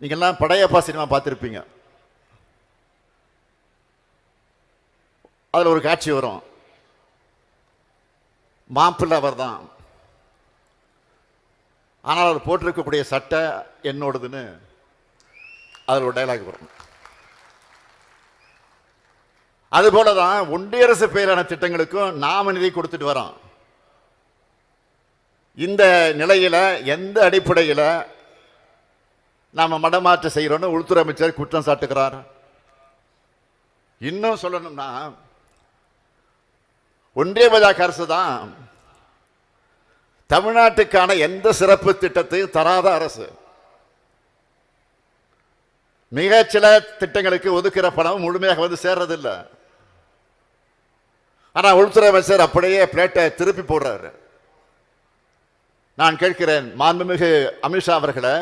நீங்கள்லாம் படையப்பா சினிமா பார்த்துருப்பீங்க. அதில் ஒரு காட்சி வரும். மாப்பிள்ளை அவர் தான் ஆனால் அவர் போட்டிருக்கக்கூடிய சட்டை என்னோடதுன்னு அதில் ஒரு டைலாக் வரும். அதுபோல தான் ஒன்றிய அரசு பெயரான திட்டங்களுக்கும் நாம நிதி கொடுத்துட்டு வரோம். இந்த நிலையில் எந்த அடிப்படையில் நாம் மடமாற்றம் செய்கிறோன்னு உள்துறை அமைச்சர் குற்றம் சாட்டுகிறார். இன்னும் சொல்லணும்னா ஒன்றிய பாஜக அரசு தான் தமிழ்நாட்டுக்கான எந்த சிறப்பு திட்டத்தையும் தராத அரசு. மிக சில திட்டங்களுக்கு ஒதுக்கிற பணம் முழுமையாக வந்து சேர்றதில்லை. ஆனால் உள்துறை அமைச்சர் அப்படியே பிளேட்டை திருப்பி போடுறாரு. நான் கேட்கிறேன் மாண்புமிகு அமித்ஷா அவர்களை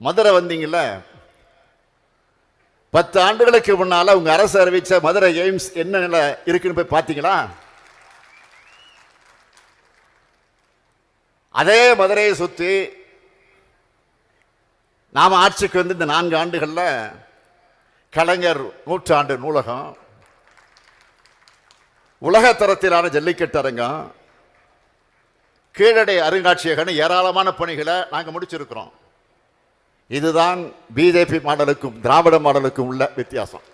மதுரை வந்தீங்கள பத்து ஆண்டுகளுக்கு முன்னால் உங்கள் அரசு அறிவித்த மதுரை எய்ம்ஸ் என்ன நிலை இருக்குன்னு போய் பார்த்தீங்களா? அதே மதுரையை சுற்றி நாம் ஆட்சிக்கு வந்து இந்த நான்கு ஆண்டுகளில் கலைஞர் நூற்றாண்டு நூலகம் உலகத்தரத்திலான ஜல்லிக்கட்டு அரங்கம் கீழடை அருங்காட்சியகன்னு ஏராளமான பணிகளை நாங்கள் முடிச்சிருக்கிறோம். இதுதான் பிஜேபி மாடலுக்கும் திராவிட மாடலுக்கும் உள்ள வித்தியாசம்.